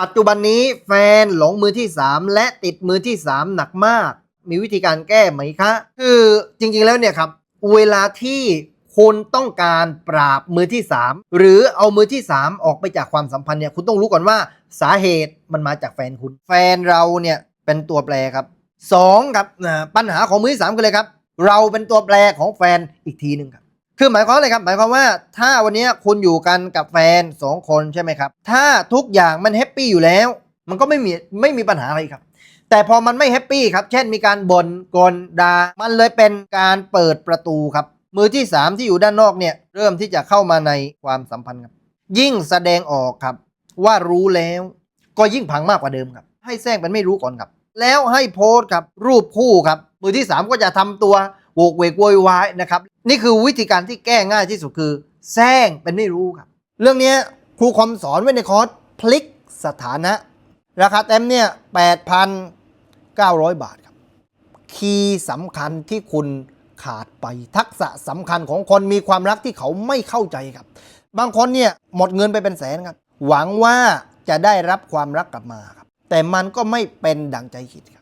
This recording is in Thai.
ปัจจุบันนี้แฟนหลงมือที่ 3 และติดมือที่ 3 หนักมาก มีวิธีการแก้ไหมคะ คือจริงๆแล้วเนี่ยครับ เวลาที่คุณต้องการปราบมือที่ 3 หรือเอามือที่ 3 ออกไปจากความสัมพันธ์เนี่ยคุณต้องรู้ก่อนว่าสาเหตุมันมาจากแฟนคุณ แฟนเราเนี่ยเป็นตัวแปรครับสองครับปัญหาของมือที่สามกันเลยครับ เราเป็นตัวแปรของแฟนอีกทีหนึ่งครับ คือหมายความอะไรครับ หมายความว่าถ้าวันนี้คุณอยู่กันกับแฟนสองคนใช่ไหมครับ ถ้าทุกอย่างมันแฮปปี้อยู่แล้ว มันก็ไม่มีไม่มีปัญหาอะไรครับ แต่พอมันไม่แฮปปี้ครับ เช่นมีการบ่นกลดามันเลยเป็นการเปิดประตูครับ มือที่ 3 ที่อยู่ด้านนอกเนี่ย เริ่มที่จะเข้ามาในความสัมพันธ์ครับ ยิ่งแสดงออกครับ ว่ารู้แล้วก็ยิ่งพังมากกว่าเดิมครับ ให้แซงเป็นไม่รู้ก่อนครับ แล้วให้โพสต์ครับรูปคู่ครับ มือที่ 3 ก็จะทำตัว โวกเวกโวยวายนะครับ นี่คือวิธีการที่แก้ง่ายที่สุดคือแซงเป็นไม่รู้ครับ เรื่องนี้ครูคอมสอนไว้ในคอร์สพลิกสถานะ ราคาเต็มเนี่ย8,900 บาทครับ คีย์สำคัญที่คุณขาดไปทักษะสำคัญของคนมีความรักที่เขาไม่เข้าใจครับ บางคนเนี่ยหมดเงินไปเป็นแสนครับ หวังว่าจะได้รับความรักกลับมาครับ แต่มันก็ไม่เป็นดังใจคิดครับ